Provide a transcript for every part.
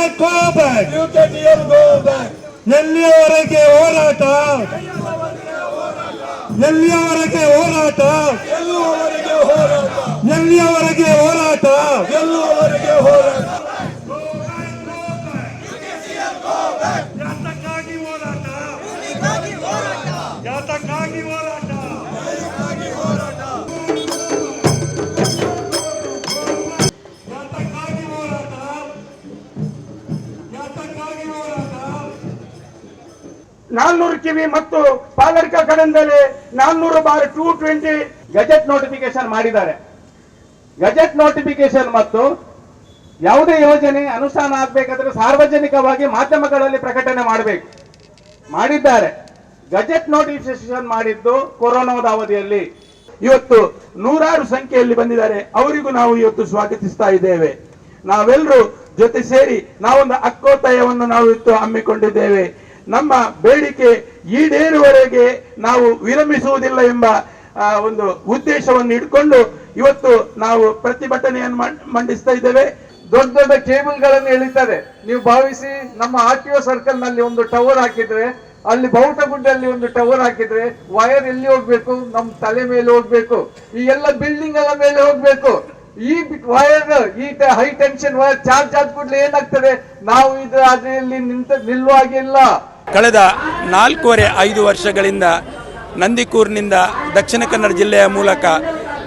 Back go back you can here go back ಎಲ್ಲಿಯವರೆಗೆ ಹೋರಾಟ. ಎಲ್ಲಿಯವರೆಗೆ ಹೋರಾಟ. ಎಲ್ಲಿಯವರೆಗೆ ಹೋರಾಟ. ಎಲ್ಲಿಯವರೆಗೆ ಕಿವಿ ಮತ್ತು ಪಾಲರ್ಕ ಕಡಂದಲ್ಲಿ ನಾನ್ನೂರು ಬಾರಿ ಟೂ ಟ್ವೆಂಟಿ ಗಜೆಟ್ ನೋಟಿಫಿಕೇಶನ್ ಮಾಡಿದ್ದಾರೆ. ಗಜೆಟ್ ನೋಟಿಫಿಕೇಶನ್ ಮತ್ತು ಯಾವುದೇ ಯೋಜನೆ ಅನುಷ್ಠಾನ ಆಗ್ಬೇಕಾದ್ರೆ ಸಾರ್ವಜನಿಕವಾಗಿ ಮಾಧ್ಯಮಗಳಲ್ಲಿ ಪ್ರಕಟಣೆ ಮಾಡಬೇಕು. ಮಾಡಿದ್ದಾರೆ. ಗಜೆಟ್ ನೋಟಿಫಿಕೇಶನ್ ಮಾಡಿದ್ದು ಕೊರೋನಾದ ಅವಧಿಯಲ್ಲಿ. ಇವತ್ತು ನೂರಾರು ಸಂಖ್ಯೆಯಲ್ಲಿ ಬಂದಿದ್ದಾರೆ. ಅವರಿಗೂ ನಾವು ಇವತ್ತು ಸ್ವಾಗತಿಸ್ತಾ ಇದ್ದೇವೆ. ನಾವೆಲ್ಲರೂ ಜೊತೆ ಸೇರಿ ನಾವೊಂದು ಅಕ್ಕೋತ್ತಯವನ್ನು ನಾವು ಇವತ್ತು ಹಮ್ಮಿಕೊಂಡಿದ್ದೇವೆ. ನಮ್ಮ ಬೇಡಿಕೆ ಈಡೇರುವವರೆಗೆ ನಾವು ವಿರಮಿಸುವುದಿಲ್ಲ ಎಂಬ ಒಂದು ಉದ್ದೇಶವನ್ನು ಇಟ್ಕೊಂಡು ಇವತ್ತು ನಾವು ಪ್ರತಿಭಟನೆಯನ್ನು ಮಾಡ್- ಮಂಡಿಸ್ತಾ ಇದ್ದೇವೆ. ದೊಡ್ಡ ದೊಡ್ಡ ಕೇಬಲ್ಗಳನ್ನು ಎಳಿತಾರೆ ನೀವು ಭಾವಿಸಿ ನಮ್ಮ ಆರ್ ಟಿ ಒ ಸರ್ಕಲ್ನಲ್ಲಿ ಒಂದು ಟವರ್ ಹಾಕಿದ್ರೆ, ಅಲ್ಲಿ ಬೌಟಗುಡ್ಡಲ್ಲಿ ಒಂದು ಟವರ್ ಹಾಕಿದ್ರೆ ವೈರ್ ಎಲ್ಲಿ ಹೋಗ್ಬೇಕು? ನಮ್ಮ ತಲೆ ಮೇಲೆ ಹೋಗ್ಬೇಕು. ಈ ಎಲ್ಲ ಬಿಲ್ಡಿಂಗ್ ಎಲ್ಲ ಮೇಲೆ ಹೋಗ್ಬೇಕು. ಈ ವೈರ್ ಈ ಹೈ ಟೆನ್ಷನ್ ವೈರ್ ಚಾರ್ಜ್ ಆದ ಕೂಡಲೇ ಏನಾಗ್ತದೆ? ನಾವು ಇದು ಅದರಲ್ಲಿ ನಿಂತ ನಿಲ್ಲುವಾಗಿಲ್ಲ ಕಳೆದ ನಾಲ್ಕೂವರೆ ಐದು ವರ್ಷಗಳಿಂದ ನಂದಿಕೂರಿನಿಂದ ದಕ್ಷಿಣ ಕನ್ನಡ ಜಿಲ್ಲೆಯ ಮೂಲಕ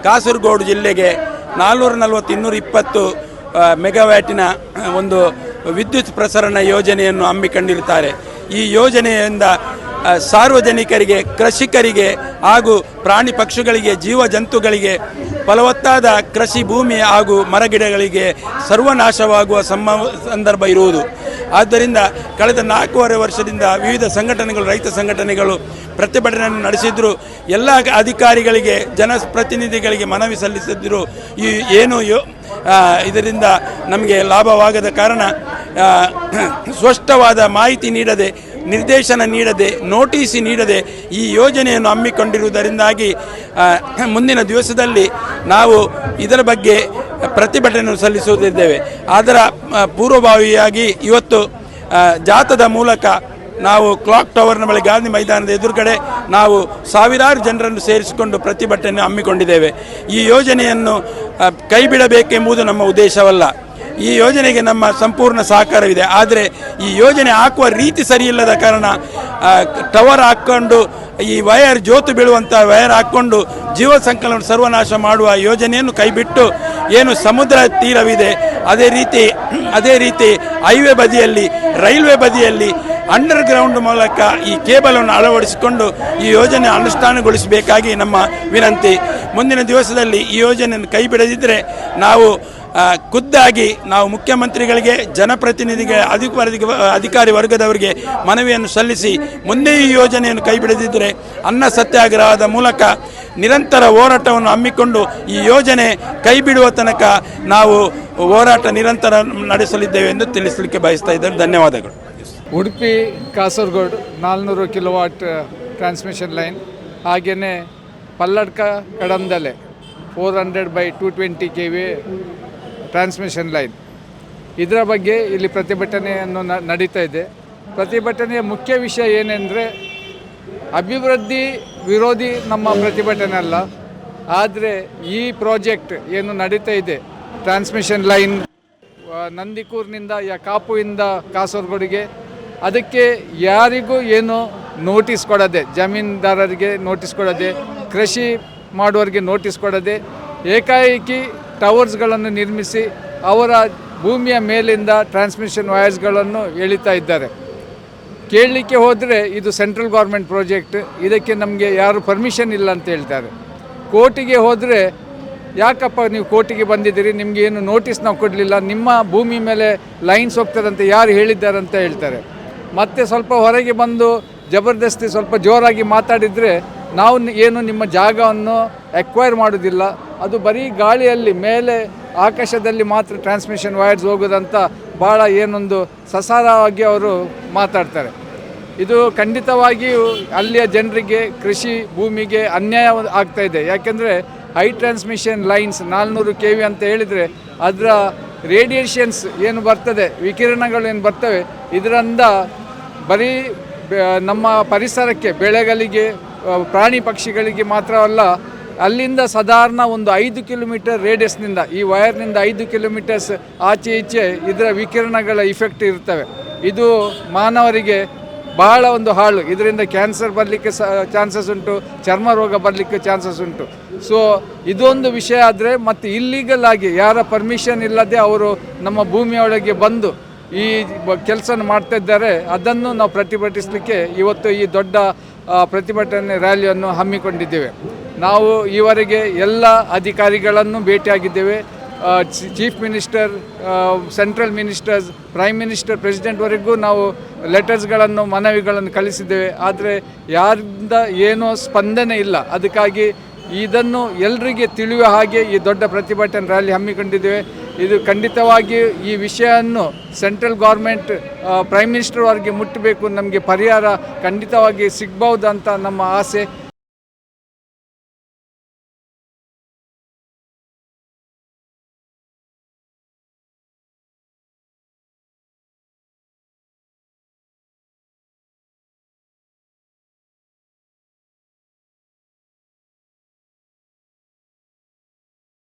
ಕಾಸರಗೋಡು ಜಿಲ್ಲೆಗೆ ನಾಲ್ನೂರ ನಲವತ್ತು ಇನ್ನೂರ ಇಪ್ಪತ್ತು ಮೆಗಾವ್ಯಾಟಿನ ಒಂದು ವಿದ್ಯುತ್ ಪ್ರಸರಣ ಯೋಜನೆಯನ್ನು ಹಮ್ಮಿಕೊಂಡಿರುತ್ತಾರೆ. ಈ ಯೋಜನೆಯಿಂದ ಸಾರ್ವಜನಿಕರಿಗೆ, ಕೃಷಿಕರಿಗೆ ಹಾಗೂ ಪ್ರಾಣಿ ಪಕ್ಷಿಗಳಿಗೆ, ಜೀವ ಜಂತುಗಳಿಗೆ ಫಲವತ್ತಾದ ಕೃಷಿ ಭೂಮಿ ಹಾಗೂ ಮರಗಿಡಗಳಿಗೆ ಸರ್ವನಾಶವಾಗುವ ಸಮ ಸಂದರ್ಭ ಇರುವುದು. ಆದ್ದರಿಂದ ಕಳೆದ ನಾಲ್ಕೂವರೆ ವರ್ಷದಿಂದ ವಿವಿಧ ಸಂಘಟನೆಗಳು, ರೈತ ಸಂಘಟನೆಗಳು ಪ್ರತಿಭಟನೆಯನ್ನು ನಡೆಸಿದ್ರು. ಎಲ್ಲ ಅಧಿಕಾರಿಗಳಿಗೆ, ಜನಪ್ರತಿನಿಧಿಗಳಿಗೆ ಮನವಿ ಸಲ್ಲಿಸಿದ್ರು. ಈ ಏನು ಇದರಿಂದ ನಮಗೆ ಲಾಭವಾಗದ ಕಾರಣ ಸ್ಪಷ್ಟವಾದ ಮಾಹಿತಿ ನೀಡದೆ, ನಿರ್ದೇಶನ ನೀಡದೆ, ನೋಟಿಸಿ ನೀಡದೆ ಈ ಯೋಜನೆಯನ್ನು ಹಮ್ಮಿಕೊಂಡಿರುವುದರಿಂದಾಗಿ ಮುಂದಿನ ದಿವಸದಲ್ಲಿ ನಾವು ಇದರ ಬಗ್ಗೆ ಪ್ರತಿಭಟನೆಯನ್ನು ಸಲ್ಲಿಸುತ್ತಿದ್ದೇವೆ. ಅದರ ಪೂರ್ವಭಾವಿಯಾಗಿ ಇವತ್ತು ಜಾತದ ಮೂಲಕ ನಾವು ಕ್ಲಾಕ್ ಟವರ್ನ ಬಳಿ ಗಾಂಧಿ ಮೈದಾನದ ಎದುರುಗಡೆ ನಾವು ಸಾವಿರಾರು ಜನರನ್ನು ಸೇರಿಸಿಕೊಂಡು ಪ್ರತಿಭಟನೆ ಹಮ್ಮಿಕೊಂಡಿದ್ದೇವೆ. ಈ ಯೋಜನೆಯನ್ನು ಕೈಬಿಡಬೇಕೆಂಬುದು ನಮ್ಮ ಉದ್ದೇಶವಲ್ಲ. ಈ ಯೋಜನೆಗೆ ನಮ್ಮ ಸಂಪೂರ್ಣ ಸಹಕಾರವಿದೆ. ಆದರೆ ಈ ಯೋಜನೆ ಹಾಕುವ ರೀತಿ ಸರಿಯಿಲ್ಲದ ಕಾರಣ ಟವರ್ ಹಾಕ್ಕೊಂಡು, ಈ ವಯರ್ ಜೋತು ಬೀಳುವಂಥ ವಯರ್ ಹಾಕ್ಕೊಂಡು ಜೀವ ಸಂಕಲನ ಸರ್ವನಾಶ ಮಾಡುವ ಯೋಜನೆಯನ್ನು ಕೈಬಿಟ್ಟು ಏನು ಸಮುದ್ರ ತೀರವಿದೆ, ಅದೇ ರೀತಿ ಅದೇ ರೀತಿ ಹೈವೇ ಬದಿಯಲ್ಲಿ, ರೈಲ್ವೆ ಬದಿಯಲ್ಲಿ ಅಂಡರ್ ಗ್ರೌಂಡ್ ಮೂಲಕ ಈ ಕೇಬಲನ್ನು ಅಳವಡಿಸಿಕೊಂಡು ಈ ಯೋಜನೆ ಅನುಷ್ಠಾನಗೊಳಿಸಬೇಕಾಗಿ ನಮ್ಮ ವಿನಂತಿ. ಮುಂದಿನ ದಿವಸದಲ್ಲಿ ಈ ಯೋಜನೆಯನ್ನು ಕೈ ಬಿಡದಿದ್ದರೆ ನಾವು ಖುದ್ದಾಗಿ ನಾವು ಮುಖ್ಯಮಂತ್ರಿಗಳಿಗೆ, ಜನಪ್ರತಿನಿಧಿಗೆ ಅಧಿಕಾರಿ ಅಧಿಕಾರಿ ವರ್ಗದವರಿಗೆ ಮನವಿಯನ್ನು ಸಲ್ಲಿಸಿ ಮುಂದೆ ಈ ಯೋಜನೆಯನ್ನು ಕೈ ಬಿಡದಿದ್ದರೆ ಅನ್ನ ಸತ್ಯಾಗ್ರಹದ ಮೂಲಕ ನಿರಂತರ ಹೋರಾಟವನ್ನು ಹಮ್ಮಿಕೊಂಡು ಈ ಯೋಜನೆ ಕೈ ಬಿಡುವ ತನಕ ನಾವು ಹೋರಾಟ ನಿರಂತರ ನಡೆಸಲಿದ್ದೇವೆ ಎಂದು ತಿಳಿಸಲಿಕ್ಕೆ ಬಯಸ್ತಾ ಇದ್ದೇನೆ ಧನ್ಯವಾದಗಳು. ಉಡುಪಿ, ಕಾಸರಗೋಡು, ನಾಲ್ನೂರು ಕಿಲೋವಾಟ್ ಟ್ರಾನ್ಸ್ಮಿಷನ್ ಲೈನ್ ಹಾಗೆಯೇ Palladka Kadandale four hundred by two twenty K V transmission line ಇದರ ಬಗ್ಗೆ ಇಲ್ಲಿ ಪ್ರತಿಭಟನೆಯನ್ನು ನಡೀತಾ ಇದೆ. ಪ್ರತಿಭಟನೆಯ ಮುಖ್ಯ ವಿಷಯ ಏನೆಂದರೆ, ಅಭಿವೃದ್ಧಿ ವಿರೋಧಿ ನಮ್ಮ ಪ್ರತಿಭಟನೆ ಅಲ್ಲ. ಆದರೆ ಈ ಪ್ರಾಜೆಕ್ಟ್ ಏನು ನಡೀತಾ ಇದೆ ಟ್ರಾನ್ಸ್ಮಿಷನ್ ಲೈನ್ ನಂದಿಕೂರಿನಿಂದ ಯಾ, ಕಾಪುವಿಂದ ಕಾಸರಗೋಡಿಗೆ, ಅದಕ್ಕೆ ಯಾರಿಗೂ ಏನು ನೋಟಿಸ್ ಕೊಡದೆ, ಜಮೀನ್ದಾರರಿಗೆ ನೋಟಿಸ್ ಕೊಡದೆ, ಕೃಷಿ ಮಾಡುವವರಿಗೆ ನೋಟಿಸ್ ಕೊಡದೆ, ಏಕಾಏಕಿ ಟವರ್ಸ್ಗಳನ್ನು ನಿರ್ಮಿಸಿ ಅವರ ಭೂಮಿಯ ಮೇಲಿಂದ ಟ್ರಾನ್ಸ್ಮಿಷನ್ ವಯರ್ಸ್ಗಳನ್ನು ಎಳಿತಾ ಇದ್ದಾರೆ. ಕೇಳಲಿಕ್ಕೆ ಹೋದರೆ ಇದು ಸೆಂಟ್ರಲ್ ಗೌರ್ಮೆಂಟ್ ಪ್ರಾಜೆಕ್ಟ್, ಇದಕ್ಕೆ ನಮಗೆ ಯಾರು ಪರ್ಮಿಷನ್ ಇಲ್ಲ ಅಂತ ಹೇಳ್ತಾರೆ. ಕೋರ್ಟಿಗೆ ಹೋದರೆ ಯಾಕಪ್ಪ ನೀವು ಕೋರ್ಟಿಗೆ ಬಂದಿದ್ದೀರಿ, ನಿಮಗೆ ಏನು ನೋಟಿಸ್ ನಾವು ಕೊಡಲಿಲ್ಲ, ನಿಮ್ಮ ಭೂಮಿ ಮೇಲೆ ಲೈನ್ಸ್ ಹೋಗ್ತದಂತ ಯಾರು ಹೇಳಿದ್ದಾರೆ ಅಂತ ಹೇಳ್ತಾರೆ. ಮತ್ತೆ ಸ್ವಲ್ಪ ಹೊರಗೆ ಬಂದು ಜಬರ್ದಸ್ತಿ ಸ್ವಲ್ಪ ಜೋರಾಗಿ ಮಾತಾಡಿದರೆ ನಾವು ಏನು ನಿಮ್ಮ ಜಾಗವನ್ನು ಎಕ್ವೈರ್ ಮಾಡೋದಿಲ್ಲ ಅದು ಬರೀ ಗಾಳಿಯಲ್ಲಿ ಮೇಲೆ ಆಕಾಶದಲ್ಲಿ ಮಾತ್ರ ಟ್ರಾನ್ಸ್ಮಿಷನ್ ವೈರ್ಸ್ ಹೋಗೋದಂತ ಭಾಳ ಏನೊಂದು ಸಸಾರವಾಗಿ ಅವರು ಮಾತಾಡ್ತಾರೆ. ಇದು ಖಂಡಿತವಾಗಿಯೂ ಅಲ್ಲಿಯ ಜನರಿಗೆ, ಕೃಷಿ ಭೂಮಿಗೆ ಅನ್ಯಾಯ ಆಗ್ತಾ ಇದೆ. ಯಾಕೆಂದರೆ ಹೈ ಟ್ರಾನ್ಸ್ಮಿಷನ್ ಲೈನ್ಸ್ ನಾಲ್ನೂರು ಕೆ ವಿ ಅಂತ ಹೇಳಿದರೆ ಅದರ ರೇಡಿಯೇಷನ್ಸ್ ಏನು ಬರ್ತದೆ, ವಿಕಿರಣಗಳು ಏನು ಬರ್ತವೆ, ಇದರಿಂದ ಬರೀ ನಮ್ಮ ಪರಿಸರಕ್ಕೆ, ಬೆಳೆಗಳಿಗೆ ಪ್ರಾಣಿ ಪಕ್ಷಿಗಳಿಗೆ ಮಾತ್ರವಲ್ಲ ಅಲ್ಲಿಂದ ಸಾಧಾರಣ ಒಂದು ಐದು ಕಿಲೋಮೀಟರ್ ರೇಡಿಯಸ್ನಿಂದ, ಈ ವಯರ್ನಿಂದ ಐದು ಕಿಲೋಮೀಟರ್ಸ್ ಆಚೆ ಈಚೆ ಇದರ ವಿಕಿರಣಗಳ ಇಫೆಕ್ಟ್ ಇರ್ತವೆ. ಇದು ಮಾನವರಿಗೆ ಬಹಳ ಒಂದು ಹಾಳು. ಇದರಿಂದ ಕ್ಯಾನ್ಸರ್ ಬರಲಿಕ್ಕೆ ಸ ಚಾನ್ಸಸ್ ಉಂಟು, ಚರ್ಮ ರೋಗ ಬರಲಿಕ್ಕೆ ಚಾನ್ಸಸ್ ಉಂಟು. ಸೊ ಇದೊಂದು ವಿಷಯ ಆದರೆ ಮತ್ತು ಇಲ್ಲೀಗಲ್ ಆಗಿ ಯಾರ ಪರ್ಮಿಷನ್ ಇಲ್ಲದೆ ಅವರು ನಮ್ಮ ಭೂಮಿಯೊಳಗೆ ಬಂದು ಈ ಕೆಲಸ ಮಾಡ್ತಾ ಇದ್ದಾರೆ. ಅದನ್ನು ನಾವು ಪ್ರತಿಭಟಿಸಲಿಕ್ಕೆ ಇವತ್ತು ಈ ದೊಡ್ಡ ಪ್ರತಿಭಟನೆ ರ್ಯಾಲಿಯನ್ನು ಹಮ್ಮಿಕೊಂಡಿದ್ದೇವೆ. ನಾವು ಈವರೆಗೆ ಎಲ್ಲ ಅಧಿಕಾರಿಗಳನ್ನು ಭೇಟಿಯಾಗಿದ್ದೇವೆ. Chief minister central ministers, prime minister ಪ್ರೆಸಿಡೆಂಟ್ವರೆಗೂ ನಾವು ಲೆಟರ್ಸ್ಗಳನ್ನು, ಮನವಿಗಳನ್ನು ಕಳಿಸಿದ್ದೇವೆ. ಆದರೆ ಯಾರಿಂದ ಏನೋ ಸ್ಪಂದನೆ ಇಲ್ಲ. ಅದಕ್ಕಾಗಿ ಇದನ್ನು ಎಲ್ರಿಗೆ ತಿಳಿಯುವ ಹಾಗೆ ಈ ದೊಡ್ಡ ಪ್ರತಿಭಟನೆ ರ್ಯಾಲಿ ಹಮ್ಮಿಕೊಂಡಿದ್ದೇವೆ. ಇದು ಖಂಡಿತವಾಗಿ ಈ ವಿಷಯವನ್ನು ಸೆಂಟ್ರಲ್ ಗೌರ್ಮೆಂಟ್ ಪ್ರೈಮ್ ಮಿನಿಸ್ಟರ್ವರೆಗೆ ಮುಟ್ಟಬೇಕು. ನಮಗೆ ಪರಿಹಾರ ಖಂಡಿತವಾಗಿ ಸಿಗ್ಬೋದು ಅಂತ ನಮ್ಮ ಆಸೆ.